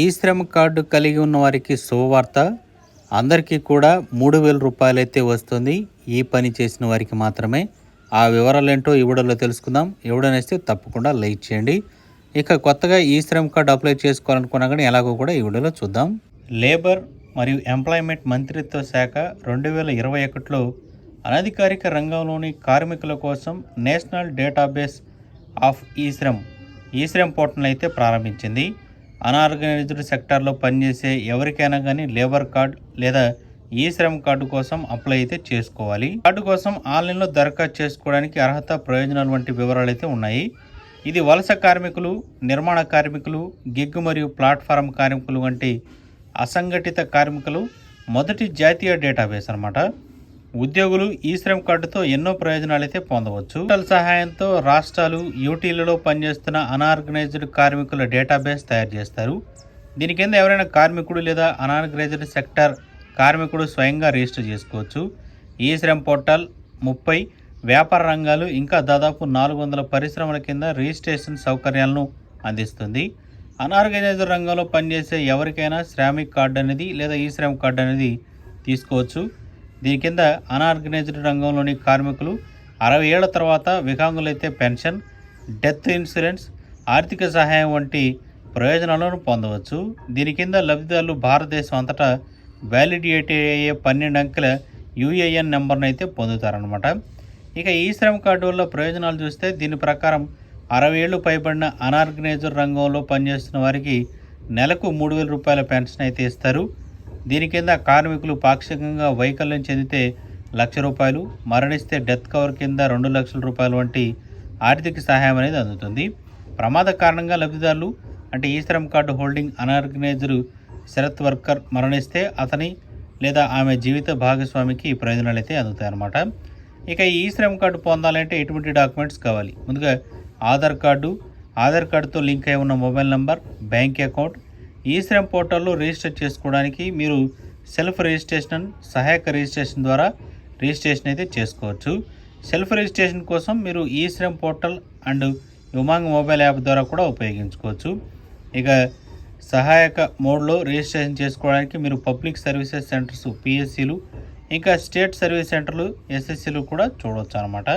ఈ శ్రమ కార్డు కలిగి ఉన్న వారికి శుభవార్త. అందరికీ కూడా మూడు వేల రూపాయలు అయితే వస్తుంది. ఈ పని చేసిన వారికి మాత్రమే. ఆ వివరాలు ఏంటో ఈ వీడియోలో తెలుసుకుందాం. ఎవడనేస్తే తప్పకుండా లైక్ చేయండి. ఇక కొత్తగా ఈ శ్రమ కార్డు అప్లై చేసుకోవాలనుకున్నా కానీ ఎలాగో కూడా ఈ వీడియోలో చూద్దాం. లేబర్ మరియు ఎంప్లాయ్మెంట్ మంత్రిత్వ శాఖ రెండు వేల ఇరవై ఒకటిలో అనధికారిక రంగంలోని కార్మికుల కోసం నేషనల్ డేటాబేస్ ఆఫ్ ఈ శ్రమ్ ఈ శ్రమ్ పోర్టల్ అయితే ప్రారంభించింది. అనార్గనైజ్డ్ సెక్టార్లో పనిచేసే ఎవరికైనా కానీ లేబర్ కార్డ్ లేదా ఈ శ్రమ్ కార్డు కోసం అప్లై అయితే చేసుకోవాలి. కార్డు కోసం ఆన్లైన్లో దరఖాస్తు చేసుకోవడానికి అర్హత ప్రయోజనాలు వంటి వివరాలు అయితే ఉన్నాయి. ఇది వలస కార్మికులు నిర్మాణ కార్మికులు గిగ్ మరియు ప్లాట్ఫారం కార్మికులు వంటి అసంఘటిత కార్మికులు మొదటి జాతీయ డేటాబేస్ అన్నమాట. ఉద్యోగులు ఈ శ్రమ్ కార్డుతో ఎన్నో ప్రయోజనాలు అయితే పొందవచ్చు. పోర్టల్ సహాయంతో రాష్ట్రాలు యూటీలలో పనిచేస్తున్న అనార్గనైజ్డ్ కార్మికుల డేటాబేస్ తయారు చేస్తారు. దీని కింద ఎవరైనా కార్మికుడు లేదా అనార్గనైజ్డ్ సెక్టర్ కార్మికుడు స్వయంగా రిజిస్టర్ చేసుకోవచ్చు. ఈ శ్రమ్ పోర్టల్ ముప్పై వ్యాపార రంగాలు ఇంకా దాదాపు నాలుగు వందల పరిశ్రమల కింద రిజిస్ట్రేషన్ సౌకర్యాలను అందిస్తుంది. అనార్గనైజ్డ్ రంగంలో పనిచేసే ఎవరికైనా శ్రామిక్ కార్డు అనేది లేదా ఈ శ్రమ్ కార్డు అనేది తీసుకోవచ్చు. దీని కింద అన్ఆర్గనైజ్డ్ రంగంలోని కార్మికులు అరవై ఏళ్ళ తర్వాత వికలాంగులైతే పెన్షన్ డెత్ ఇన్సూరెన్స్ ఆర్థిక సహాయం వంటి ప్రయోజనాలను పొందవచ్చు. దీని కింద లబ్ధిదారులు భారతదేశం అంతటా వ్యాలిడియేట్ అయ్యే పన్నెండు అంకెల యూఏఎన్ నెంబర్ను అయితే పొందుతారనమాట ఇక ఈ శ్రమ కార్డు వల్ల ప్రయోజనాలు చూస్తే దీని ప్రకారం అరవై ఏళ్ళు పైబడిన అనార్గనైజ్డ్ రంగంలో పనిచేస్తున్న వారికి నెలకు మూడు వేల రూపాయల పెన్షన్ అయితే ఇస్తారు. దీని కింద కార్మికులు పాక్షికంగా వైకల్యం చెందితే లక్ష రూపాయలు మరణిస్తే డెత్ కవర్ కింద రెండు లక్షల రూపాయలు వంటి ఆర్థిక సహాయం అనేది అందుతుంది. ప్రమాద కారణంగా లబ్ధిదారులు అంటే E Shram card holding unorganised sector worker మరణిస్తే అతని లేదా ఆమె జీవిత భాగస్వామికి ప్రయోజనాలు అయితే అందుతాయన్నమాట. ఇక ఈ శ్రమ్ కార్డు పొందాలంటే ఎటువంటి డాక్యుమెంట్స్ కావాలి? ముందుగా ఆధార్ కార్డు ఆధార్ కార్డుతో లింక్ అయి ఉన్న మొబైల్ నంబర్ బ్యాంక్ అకౌంట్ ఈ శ్రమ్ పోర్టల్లో రిజిస్టర్ చేసుకోవడానికి మీరు సెల్ఫ్ రిజిస్ట్రేషన్ సహాయక రిజిస్ట్రేషన్ ద్వారా రిజిస్ట్రేషన్ అయితే చేసుకోవచ్చు. సెల్ఫ్ రిజిస్ట్రేషన్ కోసం మీరు E Shram portal and Umang mobile app ద్వారా కూడా ఉపయోగించుకోవచ్చు. ఇక సహాయక మోడ్లో రిజిస్ట్రేషన్ చేసుకోవడానికి మీరు పబ్లిక్ సర్వీసెస్ సెంటర్స్ పిఎస్సీలు ఇంకా స్టేట్ సర్వీస్ సెంటర్లు ఎస్ఎస్సీలు కూడా చూడవచ్చు అనమాట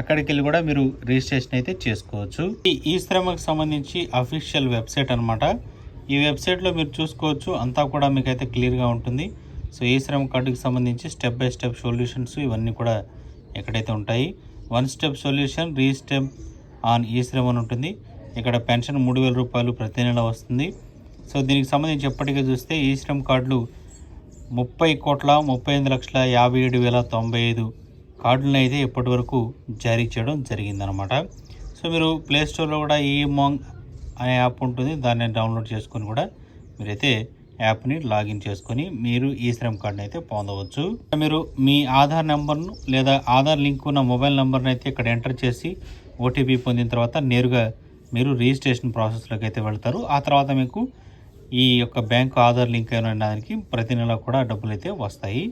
అక్కడికి వెళ్ళి కూడా మీరు రిజిస్ట్రేషన్ అయితే చేసుకోవచ్చు. ఈ ఈ శ్రమకు సంబంధించి అఫీషియల్ వెబ్సైట్ అనమాట ఈ వెబ్సైట్లో మీరు చూసుకోవచ్చు. అంతా కూడా మీకు అయితే క్లియర్గా ఉంటుంది. సో ఈ శ్రమ కార్డుకి సంబంధించి స్టెప్ బై స్టెప్ సొల్యూషన్స్ ఇవన్నీ కూడా ఎక్కడైతే ఉంటాయి. వన్ స్టెప్ సొల్యూషన్ రీస్టెప్ ఆన్ ఈ శ్రమ అని ఉంటుంది. ఇక్కడ పెన్షన్ మూడు వేల రూపాయలు ప్రతి నెల వస్తుంది. సో దీనికి సంబంధించి ఎప్పటికీ చూస్తే ఈ శ్రమ్ కార్డులు ముప్పై కోట్ల ముప్పై ఎనిమిది లక్షల యాభై ఏడు వేల తొంభై ఐదు కార్డులను అయితే ఇప్పటి వరకు జారీ చేయడం జరిగిందనమాట సో మీరు ప్లే స్టోర్లో కూడా ఈ మాంగ్ అనే యాప్ ఉంటుంది. దాన్ని డౌన్లోడ్ చేసుకొని కూడా మీరైతే యాప్ని లాగిన్ చేసుకొని మీరు ఈ శ్రమ్ కార్డుని అయితే పొందవచ్చు. మీరు మీ ఆధార్ నెంబర్ను లేదా ఆధార్ లింక్ ఉన్న మొబైల్ నెంబర్ని అయితే ఇక్కడ ఎంటర్ చేసి ఓటీపీ పొందిన తర్వాత నేరుగా మీరు రిజిస్ట్రేషన్ ప్రాసెస్లోకి అయితే వెళ్తారు. ఆ తర్వాత మీకు ఈ యొక్క బ్యాంకు ఆధార్ లింక్ అయిన దానికి ప్రతి నెల కూడా డబ్బులు అయితే వస్తాయి.